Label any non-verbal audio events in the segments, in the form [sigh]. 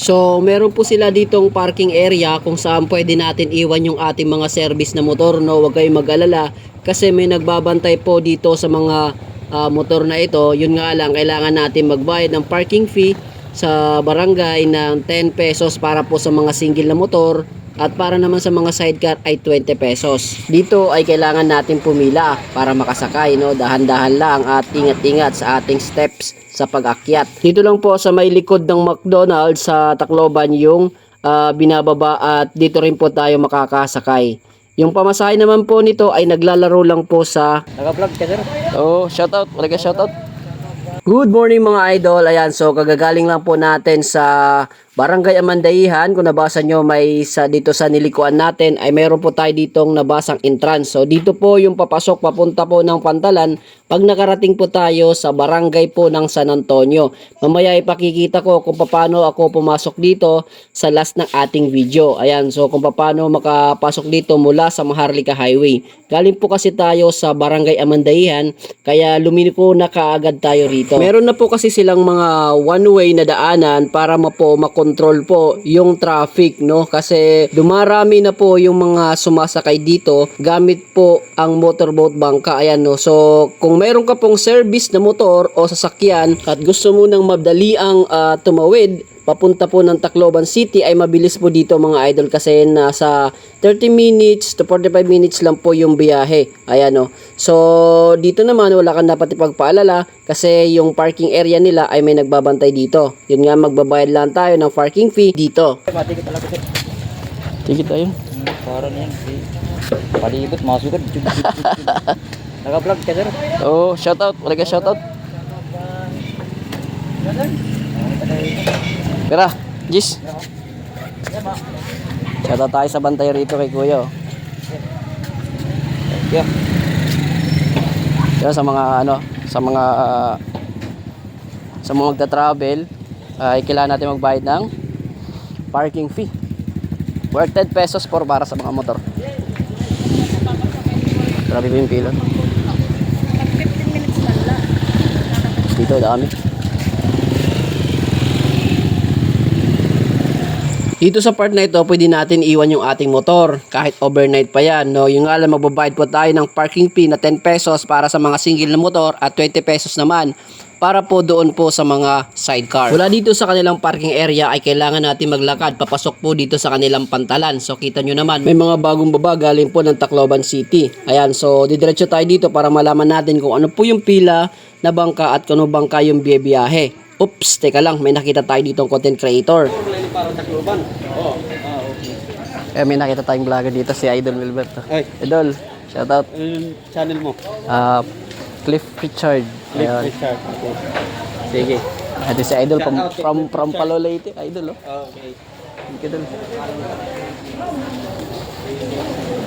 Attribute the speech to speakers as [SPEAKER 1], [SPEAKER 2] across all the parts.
[SPEAKER 1] So, meron po sila ditong parking area kung saan pwede natin iwan yung ating mga service na motor, no? Huwag kayong mag-alala kasi may nagbabantay po dito sa mga ah, motor na ito. Yun nga lang, kailangan natin magbayad ng parking fee sa barangay ng 10 pesos para po sa mga single na motor at para naman sa mga sidecar ay 20 pesos. Dito ay kailangan natin pumila para makasakay, no? Dahan-dahan lang at ingat-ingat sa ating steps sa pag-akyat. Dito lang po sa may likod ng McDonald's sa Tacloban yung ah, binababa at dito rin po tayo makakasakay. Yung pamasahe naman po nito ay naglalaro lang po sa
[SPEAKER 2] Naka-vlog ka, sir?
[SPEAKER 1] Oh, shoutout. Wala ka shoutout. Good morning mga idol. Ayan, so kagagaling lang po natin sa Barangay Amandayihan. Kung nabasa nyo, may sa, dito sa nilikuan natin ay mayroon po tayo ditong nabasang entrance. So dito po yung papasok papunta po ng Pantalan pag nakarating po tayo sa barangay po ng San Antonio. Mamaya ipakikita ko kung paano ako pumasok dito sa last ng ating video. Ayan, so kung paano makapasok dito mula sa Maharlika Highway. Galing po kasi tayo sa Barangay Amandayihan, kaya luminiko na kaagad tayo rito. Meron na po kasi silang mga one-way na daanan para mapo makontrol po yung traffic, no? Kasi dumarami na po yung mga sumasakay dito gamit po ang motorboat bangka. Ayan, no? So, kung meron ka pong service na motor o sasakyan at gusto mo nang madali ang ah, tumawid, papunta po ng Tacloban City ay mabilis po dito mga idol kasi nasa 30 minutes to 45 minutes lang po yung biyahe. Ayan o. So, dito naman wala kang dapat ipagpaalala kasi yung parking area nila ay may nagbabantay dito. Yun nga, magbabayad lang tayo ng parking fee dito. Sige tayo.
[SPEAKER 2] Hmm, para na yan. Palibot, chug. [laughs] Naka-vlog ka, sir?
[SPEAKER 1] Oh, shoutout. Wala ka shoutout. Pera, Jis. Shoutout tayo sa bantay rito kay Kuya. oh.
[SPEAKER 2] Yeah.
[SPEAKER 1] Yan sa mga ano, sa mga ah, sa mga magta-travel, ay kailangan natin magbayad ng parking fee. Worth 10 pesos for para sa mga motor. Grabe po yung pila. Dito, dami. Dito sa part na ito, pwede natin iwan yung ating motor kahit overnight pa yan. No? Yung nga lang, magbabayad po tayo ng parking fee na 10 pesos para sa mga single na motor at 20 pesos naman para po doon po sa mga sidecar. Wala dito sa kanilang parking area ay kailangan natin maglakad papasok po dito sa kanilang pantalan. So kita nyo naman, may mga bagong baba galing po ng Tacloban City. Ayan, so didiretso tayo dito para malaman natin kung ano po yung pila na bangka at kung ano bangka yung biyahe. Oops, teka lang, may nakita tayo dito content creator.
[SPEAKER 2] Oo. Ah, okay.
[SPEAKER 1] Eh, may nakita tayong vlogger dito, si Idol Wilberto.
[SPEAKER 2] Ay,
[SPEAKER 1] Idol, shoutout.
[SPEAKER 2] yung channel mo?
[SPEAKER 1] Ah, Cliff Richard.
[SPEAKER 2] Click
[SPEAKER 1] Ayan.
[SPEAKER 2] Richard. Okay. Sige.
[SPEAKER 1] Ito si Idol from,
[SPEAKER 2] kay
[SPEAKER 1] from,
[SPEAKER 2] Cliff
[SPEAKER 1] from
[SPEAKER 2] Richard.
[SPEAKER 1] Palolete. Idol, oh.
[SPEAKER 2] Okay.
[SPEAKER 1] Thank you, Idol.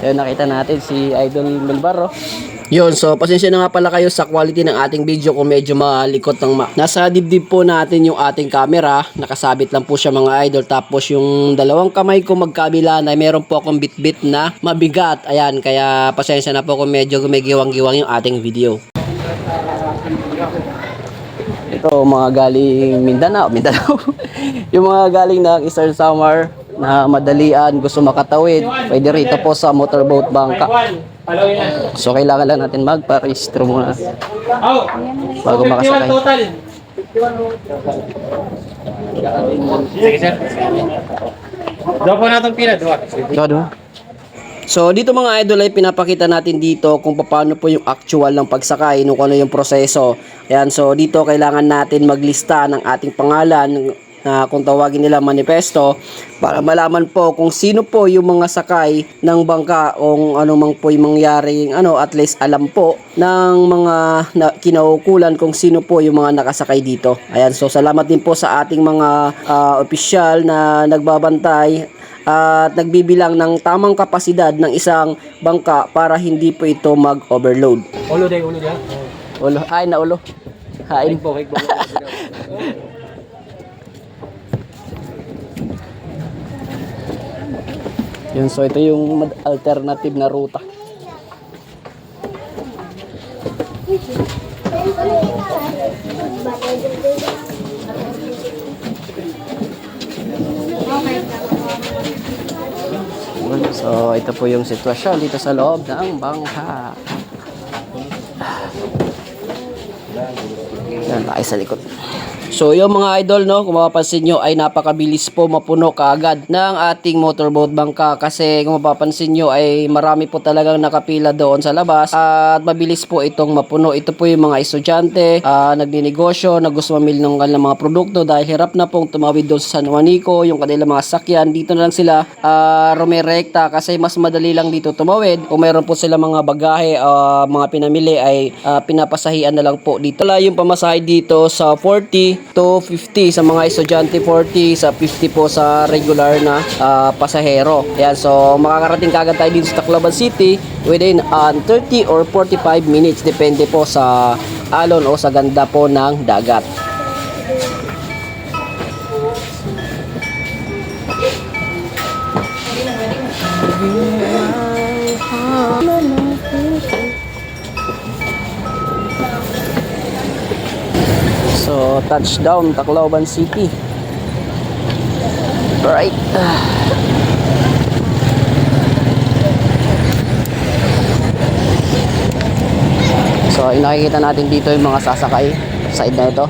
[SPEAKER 1] Ayan, nakita natin si Idol Melbar, oh. Yun, so pasensya na nga pala kayo sa quality ng ating video kung medyo malikot ng ma. Nasa dibdib po natin yung ating camera, nakasabit lang po siya mga idol. Tapos yung dalawang kamay ko magkabila na meron po akong bit-bit na mabigat. Ayan, kaya pasensya na po kung medyo gumigiwang-giwang yung ating video. Ito mga galing Mindanao, Mindanao. [laughs] yung mga galing ng Eastern Samar na madalian, gusto makatawid, pwede rito po sa motorboat bangka. So kailangan lang natin magpa-registro muna
[SPEAKER 2] Oh,
[SPEAKER 1] bago makasakay.
[SPEAKER 2] total. Sige, sir. Daw po natin pila, dua.
[SPEAKER 1] Todo. So dito mga idol ay pinapakita natin dito kung paano po yung actual ng pagsakay, no, kung ano yung proseso. Ayan, so dito kailangan natin maglista ng ating pangalan na kung tawagin nila manifesto para malaman po kung sino po yung mga sakay ng bangka o kung ano mang po yung mangyaring ano at least alam po ng mga na, kinaukulan kung sino po yung mga nakasakay dito. Ayan, so salamat din po sa ating mga ah, opisyal na nagbabantay at nagbibilang ng tamang kapasidad ng isang bangka para hindi po ito mag-overload.
[SPEAKER 2] Ulo day, ulo day.
[SPEAKER 1] Ulo, ay na ulo. Hain.
[SPEAKER 2] po, higbo. [laughs]
[SPEAKER 1] Yun, so ito yung alternative na ruta. So, ito po yung sitwasyon dito sa loob ng bangka. Yan, tayo sa likod. So, yung mga idol, no, kung mapapansin nyo, ay napakabilis po mapuno kaagad ng ating motorboat bangka. Kasi kung mapapansin nyo, ay marami po talagang nakapila doon sa labas. At mabilis po itong mapuno. Ito po yung mga estudyante, ah, nagninegosyo, na gusto mamili ng kanilang mga produkto dahil hirap na pong tumawid doon sa San Juanico, yung kanilang mga sakyan. Dito na lang sila ah, rumirekta kasi mas madali lang dito tumawid. Kung mayroon po sila mga bagahe, ah, mga pinamili ay ah, pinapasahian na lang po dito. Wala yung pamasahe dito sa 40 to 50 sa mga estudyante 40 sa 50 po sa regular na ah, pasahero. Ayan, so makakarating kagad tayo dito sa Tacloban City within ah, 30 or 45 minutes depende po sa alon o sa ganda po ng dagat. So, touchdown, Tacloban City. Right. So, nakikita natin dito yung mga sasakay side na ito.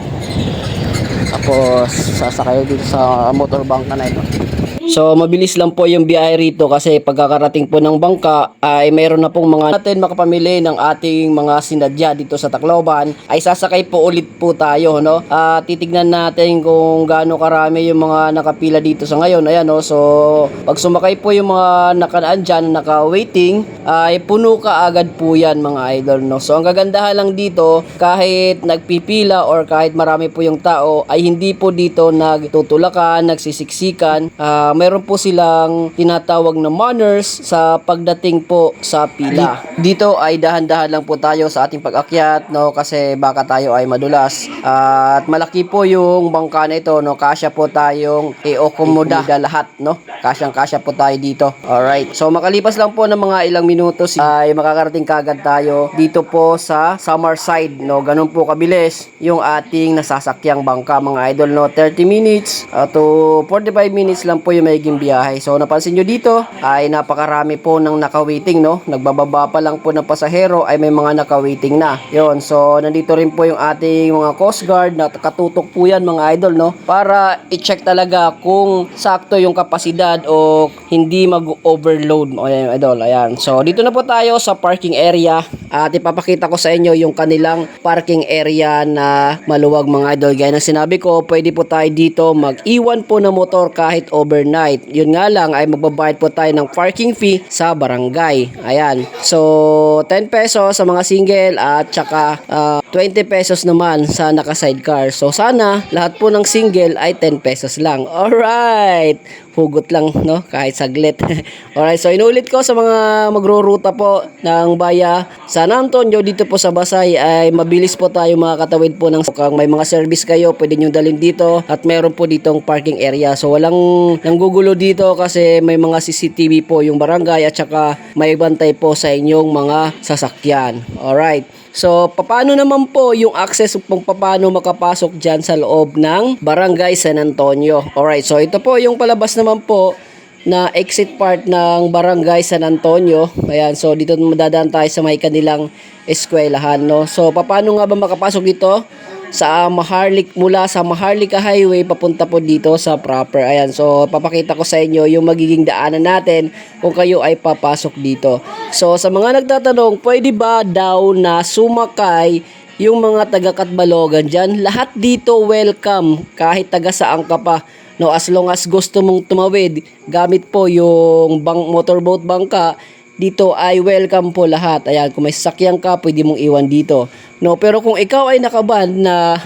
[SPEAKER 1] Tapos, sasakay dito sa motorbank na ito. So, mabilis lang po yung biyahe rito kasi pagkakarating po ng bangka ay mayroon na pong mga natin makapamili ng ating mga sinadya dito sa Tacloban ay sasakay po ulit po tayo, no? At titignan natin kung gaano karami yung mga nakapila dito sa ngayon. Ayan, no? So, pag sumakay po yung mga nakanaan dyan, naka-waiting, ay puno ka agad po yan mga idol, no? So, ang kagandahan lang dito, kahit nagpipila or kahit marami po yung tao, ay hindi po dito nagtutulakan, nagsisiksikan, meron po silang tinatawag na manners sa pagdating po sa pila. Dito ay dahan-dahan lang po tayo sa ating pag-akyat no kasi baka tayo ay madulas. At malaki po yung bangka na ito no kasya po tayong i-okomoda lahat no. Kasyang-kasya po tayo dito. Alright. So makalipas lang po ng mga ilang minutos ay makakarating kagad tayo dito po sa Summerside no. Ganun po kabilis yung ating nasasakyang bangka mga idol no. 30 minutes uh, to 45 minutes lang po yung magiging biyahe. So napansin nyo dito ay napakarami po ng naka-waiting no. Nagbababa pa lang po ng pasahero ay may mga naka-waiting na. Yon. So nandito rin po yung ating mga Coast Guard na katutok po yan mga idol no para i-check talaga kung sakto yung kapasidad o hindi mag-overload o yan, idol. Ayan. So dito na po tayo sa parking area at ipapakita ko sa inyo yung kanilang parking area na maluwag mga idol. Gaya ng sinabi ko, pwede po tayo dito mag-iwan po ng motor kahit overnight. Yun nga lang ay magbabayad po tayo ng parking fee sa barangay. Ayan. So 10 pesos sa mga single at saka ah, 20 pesos naman sa naka-sidecar. So sana lahat po ng single ay 10 pesos lang. Alright! Hugot lang, no? Kahit saglit. [laughs] Alright, so inulit ko sa mga magruruta po ng Baya San Antonio dito po sa Basay ay mabilis po tayo makakatawid po ng kung may mga service kayo, pwede nyo dalhin dito at meron po ditong parking area. So walang nanggugulo dito kasi may mga CCTV po yung barangay at saka may bantay po sa inyong mga sasakyan. Alright. So, paano naman po yung access kung paano makapasok dyan sa loob ng Barangay San Antonio? Alright, so ito po yung palabas naman po na exit part ng Barangay San Antonio. Ayan, so dito madadaan tayo sa may kanilang eskwelahan, no? So, paano nga ba makapasok dito? Sa Maharlik, mula sa Maharlika Highway, papunta po dito sa proper. Ayan, so papakita ko sa inyo yung magiging daanan natin kung kayo ay papasok dito. So, sa mga nagtatanong, pwede ba daw na sumakay yung mga taga Katbalogan dyan? Lahat dito welcome, kahit taga saan ka pa. No, as long as gusto mong tumawid, gamit po yung bang, motorboat bangka, dito ay welcome po lahat. Ayan, kung may sasakyan ka, pwede mong iwan dito. No, pero kung ikaw ay nakaban na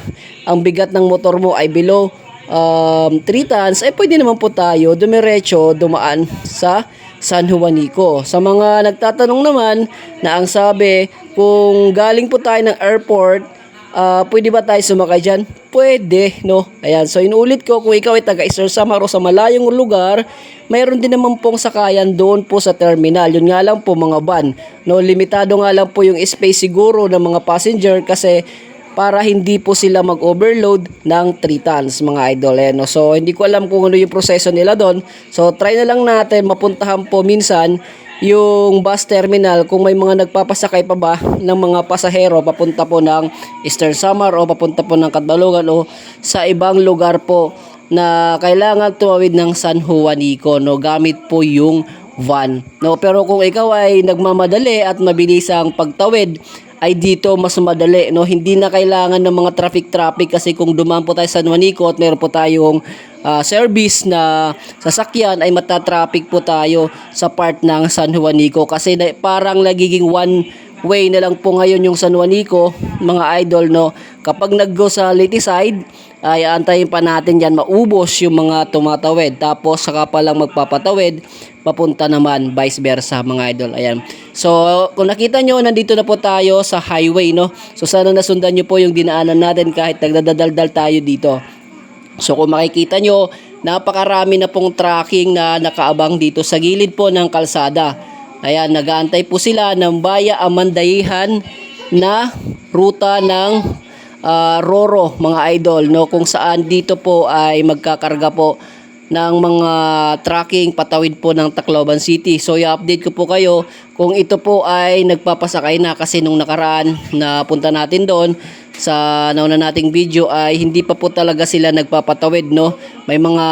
[SPEAKER 1] ang bigat ng motor mo ay below um, 3 tons, ay pwede naman po tayo dumiretso dumaan sa San Juanico. Sa mga nagtatanong naman na ang sabi, kung galing po tayo ng airport, ah, pwede ba tayo sumakay dyan? Pwede, no? Ayan, so inuulit ko, kung ikaw ay taga Isar Samar o sa malayong lugar, mayroon din naman pong sakayan doon po sa terminal. Yun nga lang po mga van. No, limitado nga lang po yung space siguro ng mga passenger kasi para hindi po sila mag-overload ng 3 tons mga idol. Eh, no? So hindi ko alam kung ano yung proseso nila doon. So try na lang natin mapuntahan po minsan yung bus terminal kung may mga nagpapasakay pa ba ng mga pasahero papunta po ng Eastern Samar o papunta po ng Katbalogan o sa ibang lugar po na kailangan tumawid ng San Juanico no? Gamit po yung van no? Pero kung ikaw ay nagmamadali at mabilis ang pagtawid ay dito mas madali no? Hindi na kailangan ng mga traffic traffic kasi kung dumaan po tayo sa San Juanico at meron po tayong ah, service na sasakyan ay matatraffic po tayo sa part ng San Juanico. Kasi na, parang nagiging one way na lang po ngayon yung San Juanico mga idol no? Kapag nag-go sa Leyte side ay antayin pa natin yan. Maubos yung mga tumatawid. Tapos saka pa lang magpapatawid. Papunta naman vice versa mga idol. Ayan. So kung nakita nyo nandito na po tayo sa highway no? So sana nasundan nyo po yung dinaanan natin kahit nagdadaldal tayo dito. So kung makikita nyo, napakarami na pong tracking na nakaabang dito sa gilid po ng kalsada. Ayan, nagaantay po sila ng Baya Amandayihan na ruta ng ah, Roro mga idol no kung saan dito po ay magkakarga po ng mga tracking patawid po ng Tacloban City. So i-update ko po kayo kung ito po ay nagpapasakay na kasi nung nakaraan na punta natin doon sa nauna nating video ay hindi pa po talaga sila nagpapatawid no. May mga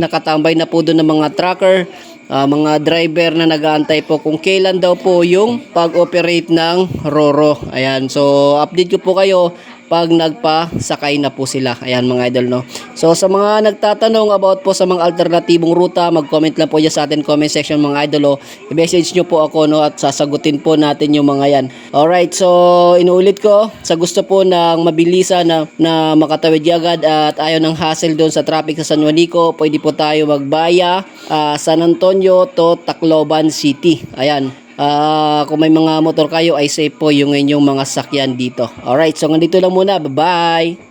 [SPEAKER 1] nakatambay na po doon ng mga tracker, ah, mga driver na nagaantay po kung kailan daw po yung pag-operate ng Roro. Ayan, so update ko po kayo pag nagpasakay na po sila. Ayan mga idol no. So sa mga nagtatanong about po sa mga alternatibong ruta, mag-comment lang po dyan sa atin comment section mga idol. Oh. I-message nyo po ako no at sasagutin po natin yung mga yan. Alright, so inuulit ko sa gusto po ng mabilisan na, na makatawid agad at ayaw ng hassle doon sa traffic sa San Juanico, pwede po tayo magbaya ah, San Antonio to Tacloban City. Ayan. Ah, kung may mga motor kayo ay safe po yung inyong mga sakyan dito. Alright, so nandito lang muna. Bye-bye!